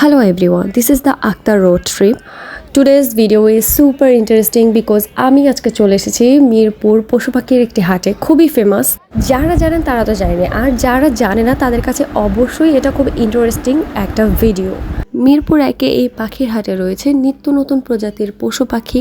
Hello everyone, this is the Akhtar road trip. Today's video is super interesting because আমি আজকে চলে এসেছি মিরপুর পশু পাখির একটি হাটে খুবই ফেমাস যারা জানেন তারা তো জানে। আর যারা জানে না তাদের কাছে অবশ্যই এটা খুব ইন্টারেস্টিং একটা ভিডিও মিরপুর একে এই পাখির হাটে রয়েছে নিত্য নতুন প্রজাতির পশু পাখি।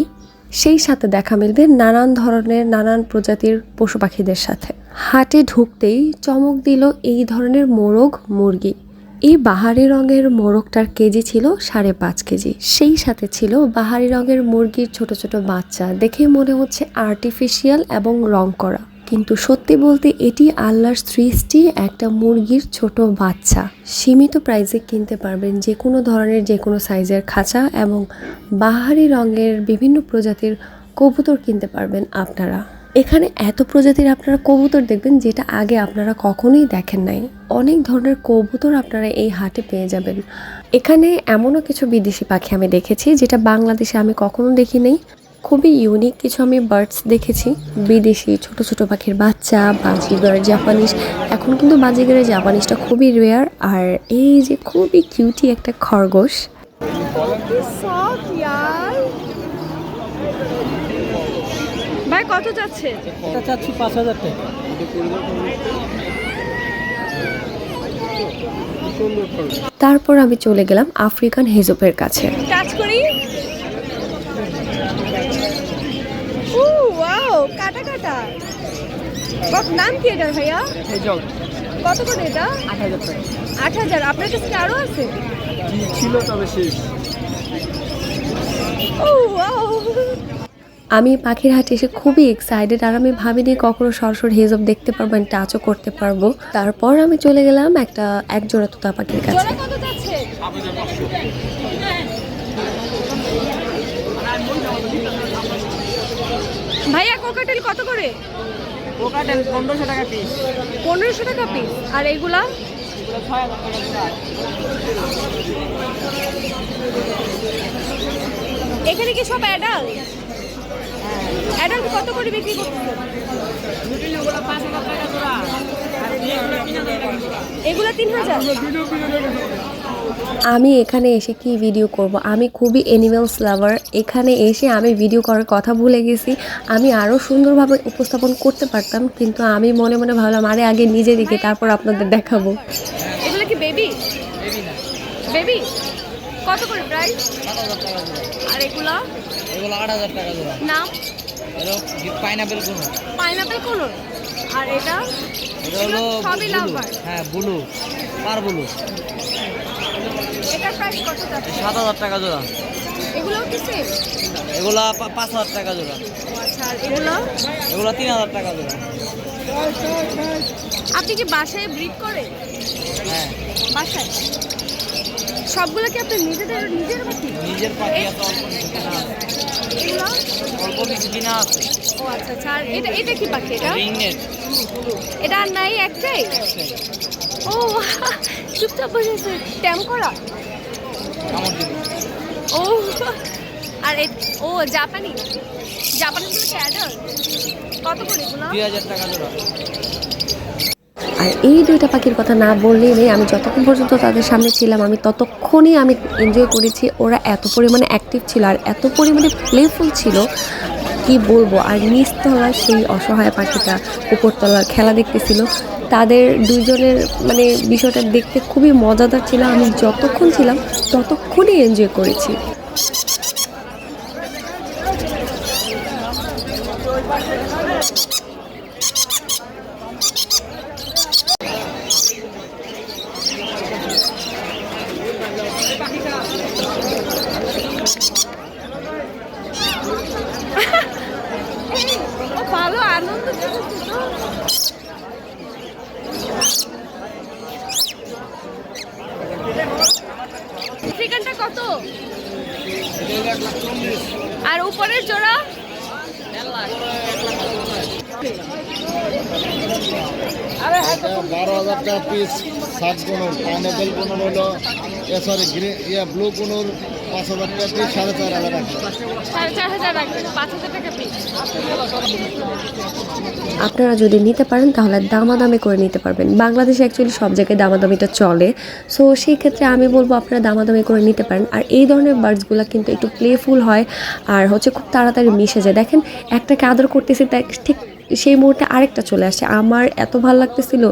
সেই সাথে দেখা মিলবে নানান ধরনের নানান প্রজাতির পশু পাখিদের সাথে। হাটে ঢুকতেই চমক দিল এই ধরনের মোরগ মুরগি। এই বাহারি রঙের মোরগটার কেজি ছিল সাড়ে পাঁচ কেজি। সেই সাথে ছিল বাহারি রঙের মুরগির ছোট ছোট বাচ্চা, দেখে মনে হচ্ছে আর্টিফিশিয়াল এবং রং করা। কিন্তু সত্যি বলতে এটি আল্লাহর সৃষ্টি একটা মুরগির ছোট বাচ্চা। সীমিত প্রাইসে কিনতে পারবেন যে কোনো ধরনের যে কোনো সাইজের খাঁচা এবং বাহারি রঙের বিভিন্ন প্রজাতির কবুতর কিনতে পারবেন আপনারা। এখানে এত প্রজাতির আপনারা কবুতর দেখবেন যেটা আগে আপনারা কখনোই দেখেন নাই। অনেক ধরনের কবুতর আপনারা এই হাটে পেয়ে যাবেন। এখানে এমনও কিছু বিদেশি পাখি আমি দেখেছি যেটা বাংলাদেশে আমি কখনো দেখি নাই। খুবই ইউনিক কিছু আমি বার্ডস দেখেছি। বিদেশি ছোট ছোট পাখির বাচ্চা, বাজিগর জাপানিজ। এখন কিন্তু বাজিগরের জাপানিজটা খুবই রেয়ার আর এই যে খুবই কিউটি একটা খরগোশ। কত যাচ্ছে? এটা চাচ্ছি পাঁচ হাজার টাকা। তারপর আমি চলে গেলাম আফ্রিকান হেজপের কাছে। টাচ করি? ও ওয়াও কাটা কাটা। বাপ নাম কি এটার ভাইয়া? এই কত করে এটা? আট হাজার টাকা। আট হাজার। আপনার কাছে কি আরও আছে? ছিল তবে শেষ। ও ওয়াও। আমি পাখির হাটে এসে খুবই এক্সাইটেড আর আমি ভাবিনি কখনো সরাসরি হেজব দেখতে পারব টাচও করতে পারব। তারপর আমি চলে গেলাম একটা একজোড়া তোতা পাখির কাছে। ভাইয়া কোকাটেল কত করে? পোকাটেল পনেরোশো টাকা পিস পনেরোশো টাকা পিস আর এগুলো? এখানে কি সব অ্যাডাল কত করে বিক্রি করতেছে এগুলো তিন হাজার? আমি এখানে এসে কি ভিডিও করব? আমি খুবই অ্যানিমেলস লাভার এখানে এসে আমি ভিডিও করার কথা ভুলে গেছি। আমি আরও সুন্দরভাবে উপস্থাপন করতে পারতাম কিন্তু আমি মনে মনে ভাবলাম আরে আগে নিজে দিকে তারপর আপনাদের দেখাবো। এগুলো কি বেবি বেবি কত করে প্রাইস আর এগুলা? এগুলো আট হাজার টাকা জোড়া নাম? এগুলো পাইনাপেল কোনো পাইনাপেল কোন আর এটা এটা হলো সবই। লাভার হ্যাঁ ব্লু পার ব্লু। এটার প্রাইস কত সাত হাজার টাকা জোড়া। এগুলোও কি সেম এগুলা পা- পাঁচ হাজার টাকা জোড়া। আচ্ছা আর এগুলো? এগুলো তিন হাজার টাকা জোড়া। আপনি কি বাসায় ব্রিড করে হ্যাঁ। বাসায়? সবগুলো কি আপনি নিজেদের নিজের পাখি নিজের পাখি আছে অল্প কিছু কিনা আছে। অল্প কিছু কিনা আছে। ও আচ্ছা আচ্ছা। আর এটা এটা কি পাখি এটা? রিংনেট এটা আর নাই একটাই? ও চুপচাপ বসে আছে। ট্যাম করা? কামড় দিব ও আর ও জাপানি? জাপানিগুলো কি অ্যাডাল্ট কত করে এগুলো? দুই হাজার টাকা জোড়া। আর এই দুইটা পাখির কথা না বললেই নেই, আমি যতক্ষণ পর্যন্ত তাদের সামনে ছিলাম, আমি ততক্ষণই আমি এনজয় করেছি। ওরা এত পরিমাণে অ্যাক্টিভ ছিল আর এত পরিমাণে প্লেফুল ছিল, কি বলব? আর নিচতলার সেই অসহায় পাখিটা উপরতলার খেলা দেখতেছিল। তাদের দুজনের মানে বিষয়টা দেখতে খুবই মজাদার ছিল, আমি যতক্ষণ ছিলাম ততক্ষণই এনজয় করেছি। ও ভালো আনন্দ করছে তো। চিকেনটা কত আর উপরের জোড়া? এটা বারো হাজার টাকা পিস সাত গুণ পাইনাপেল গুণ হলো সরি গ্রিন ইয়া ব্লু গুণর পাঁচ হাজার টাকা পিস সাড়ে চার হাজার টাকা। সাড়ে চার হাজার রাখবেন পাঁচ হাজার টাকা আপনারা যদি নিতে পারেন তাহলে দামাদামি করে নিতে পারবেন। বাংলাদেশে অ্যাকচুয়ালি সব জায়গায় দামাদামিটা চলে। সো সেই ক্ষেত্রে আমি বলব আপনারা দামাদামি করে নিতে পারেন। আর এই ধরনের বার্ডসগুলো কিন্তু একটু প্লেফুল হয় আর হচ্ছে খুব তাড়াতাড়ি মিশে যায়। দেখেন একটাকে আদর করতেছি তাই ঠিক সেই মুহূর্তে আরেকটা চলে আসে। আমার এত ভালো লাগতেছিল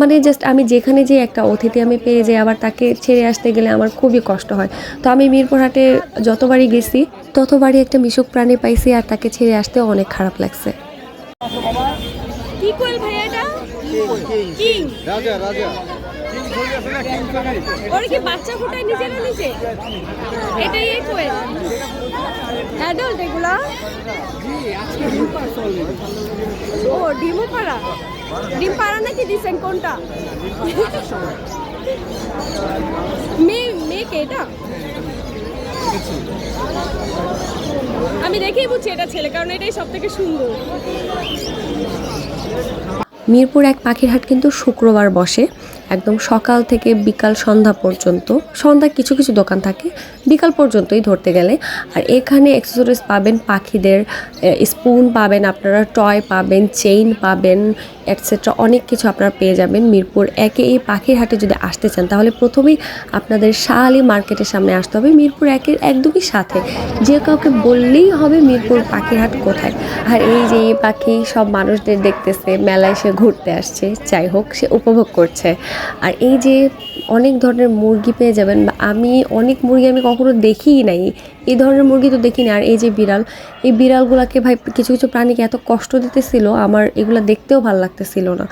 মানে জাস্ট আমি যেখানে যে একটা অতিথি আমি পেয়ে যাই আবার তাকে ছেড়ে আসতে গেলে আমার খুবই কষ্ট হয়। তো আমি মিরপুর হাটে যতবারই গেছি ততবারই একটা মিশুক প্রাণী পাইছি আর তাকে ছেড়ে আসতেও অনেক খারাপ লাগছে। কি কোয়েল ভাইয়া এটা? কিং। রাজা রাজা। ওর কি বাচ্চা ফুটায় নিজেরা নিজে? এটাই এই কোয়েল। অ্যাডাল্ট এগুলা। ও ডিমও পাড়া ডিম পাড়া নাকি দিছেন? কোনটা? মেয়ে মেয়েকে এটা? আমি দেখেই বুঝছি এটা ছেলে, কারণ এটাই সব থেকে সুন্দর। মিরপুর এক পাখির হাট কিন্তু শুক্রবার বসে। একদম সকাল থেকে বিকাল সন্ধ্যা পর্যন্ত সন্ধ্যা কিছু কিছু দোকান থাকে, বিকাল পর্যন্তই ধরতে গেলে। আর এখানে অ্যাক্সেসরিজ পাবেন পাখিদের স্পুন পাবেন আপনারা টয় পাবেন চেইন পাবেন এটসেট্রা অনেক কিছু আপনারা পেয়ে যাবেন মিরপুর। একে এই পাখির হাটে যদি আসতে চান, তাহলে প্রথমেই আপনাদের শাহ আলী মার্কেটের সামনে আসতে হবে, মিরপুর একের একদমই সাথে। যে কাউকে বললেই হবে মিরপুর পাখির হাট কোথায়। আর এই যে এই পাখি সব মানুষদের দেখতেছে, মেলায় সে ঘুরতে আসছে, যাই হোক, সে উপভোগ করছে। আর এই যে অনেক ধরনের মুরগি পেয়ে যাবেন বা আমি অনেক মুরগি আমি কখনো দেখিই নাই। এই ধরনের মুরগি তো দেখিনি। আর এই যে বিড়াল এই বিড়ালগুলোকে ভাই কিছু কিছু প্রাণীকে এত কষ্ট দিতেছিল আমার এগুলো দেখতেও ভালো লাগতেছিল না।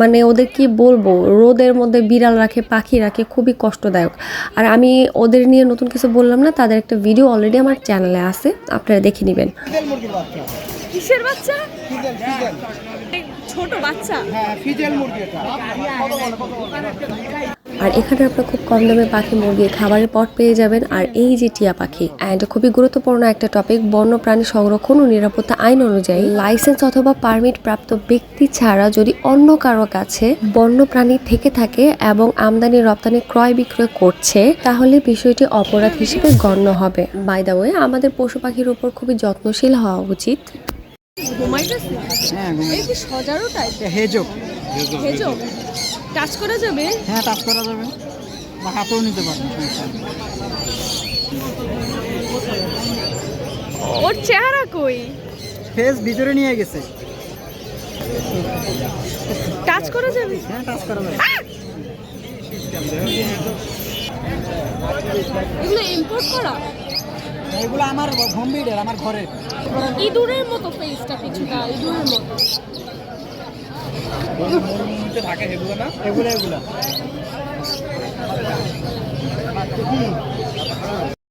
মানে ওদের কি বলব রোদের মধ্যে বিড়াল রাখে পাখি রাখে খুবই কষ্টদায়ক। আর আমি ওদের নিয়ে নতুন কিছু বললাম না তাদের একটা ভিডিও অলরেডি আমার চ্যানেলে আছে আপনারা দেখে নেবেন। কিসের বাচ্চা? ছোট বাচ্চা? হ্যাঁ ফিজেল মুরগি এটা। আর এখানে আপনার খুব কম দামে পাখি মুরগি খাবারের পট পেয়ে যাবেন। আর এই যে টিয়া পাখি অ্যান্ড খুবই গুরুত্বপূর্ণ একটা টপিক বন্য প্রাণী সংরক্ষণ ও নিরাপত্তা আইন অনুযায়ী লাইসেন্স অথবা পারমিট প্রাপ্ত ব্যক্তি ছাড়া যদি অন্য কারও কাছে বন্য প্রাণী থেকে থাকে এবং আমদানি রপ্তানি ক্রয় বিক্রয় করছে তাহলে বিষয়টি অপরাধ হিসেবে গণ্য হবে। বাই দা ওয়ে আমাদের পশু পাখির উপর খুবই যত্নশীল হওয়া উচিত। ঘুমাইতেছে? হ্যাঁ এই কি সজারু টাইপ হেজক হেজো টাচ করা যাবে? হ্যাঁ টাচ করা যাবে। বা হাতেও নিতে পারবেন ওর চেহারা কই? ফেস ভিতরে নিয়ে গেছে। টাচ করা যাবে? হ্যাঁ টাচ করা যাবে। এগুলো ইম্পোর্ট করা? এগুলো আমার হোম বিডের আমার ঘরের। ইঁদুরের মতো ফেসটা কিছুটা ইঁদুরের মতো। থাকে এগুলো না এগুলো এগুলো।